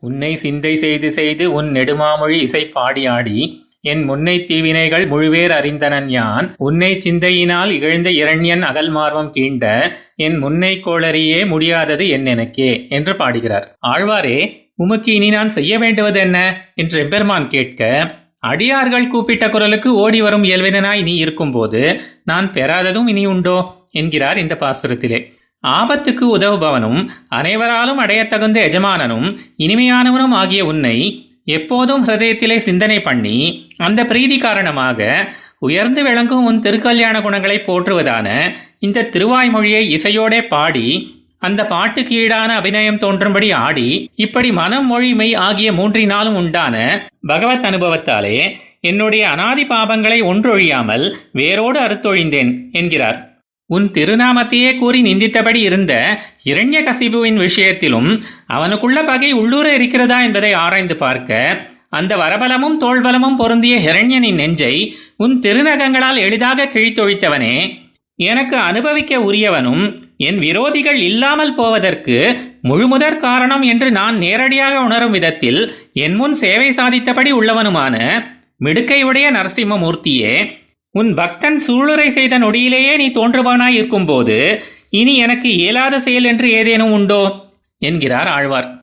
உன்னை சிந்தை செய்து செய்து உன் நெடுமாமொழி இசை பாடியாடி என் முன்னை தீவினைகள் முழுவேர் அறிந்தனன் யான். உன்னை சிந்தையினால் இகழ்ந்த இரண்யன் அகல் மார்வம் கீண்ட என் முன்னை கோளறியே முடியாதது என் எனக்கே என்று பாடுகிறார். ஆழ்வாரே உமக்கு இனி நான் செய்ய வேண்டுவது என்ன? என்று எம்பெருமான் கேட்க அடியார்கள் கூப்பிட்ட குரலுக்கு ஓடி வரும் இயல்பினாய் நீ இருக்கும்போது நான் பெறாததும் இனி உண்டோ? என்கிறார் இந்த பாசுரத்திலே. ஆபத்துக்கு உதவுபவனும் அனைவராலும் அடையத்தகுந்த எஜமானனும் இனிமையானவனும் ஆகிய உன்னை எப்போதும் ஹிருதயத்திலே சிந்தனை பண்ணி அந்த பிரீதி காரணமாக உயர்ந்து விளங்கும் உன் திருக்கல்யாண குணங்களை போற்றுவதான இந்த திருவாய்மொழியை இசையோடே பாடி அந்த பாட்டுக்கு ஈடான அபிநயம் தோன்றும்படி ஆடி இப்படி மனம் மொழி மெய் ஆகிய மூன்றினாலும் உண்டான பகவத் அனுபவத்தாலே என்னுடைய அனாதி பாபங்களை ஒன்றொழியாமல் வேரோடு அறுத்தொழிந்தேன் என்கிறார். உன் திருநாமத்தையே கூறி நிந்தித்தபடி இருந்த இரண்ய கசிபுவின் விஷயத்திலும் அவனுக்குள்ள பகை உள்ளூர இருக்கிறதா என்பதை ஆராய்ந்து பார்க்க அந்த வரபலமும் தோள்பலமும் பொருந்திய ஹிரண்யனின் நெஞ்சை உன் திருநகங்களால் எளிதாக கிழித்தொழித்தவனே. எனக்கு அனுபவிக்க உரியவனும் என் விரோதிகள் இல்லாமல் போவதற்கு முழுமுதற் காரணம் என்று நான் நேரடியாக உணரும் விதத்தில் என் முன் சேவை சாதித்தபடி உள்ளவனுமான மிடுக்கையுடைய நரசிம்மமூர்த்தியே உன் பக்தன் சூளுரை செய்த நொடியிலேயே நீ தோன்றுவானாய் இருக்கும்போது இனி எனக்கு இயலாத செயல் என்று ஏதேனும் உண்டோ? என்கிறார் ஆழ்வார்.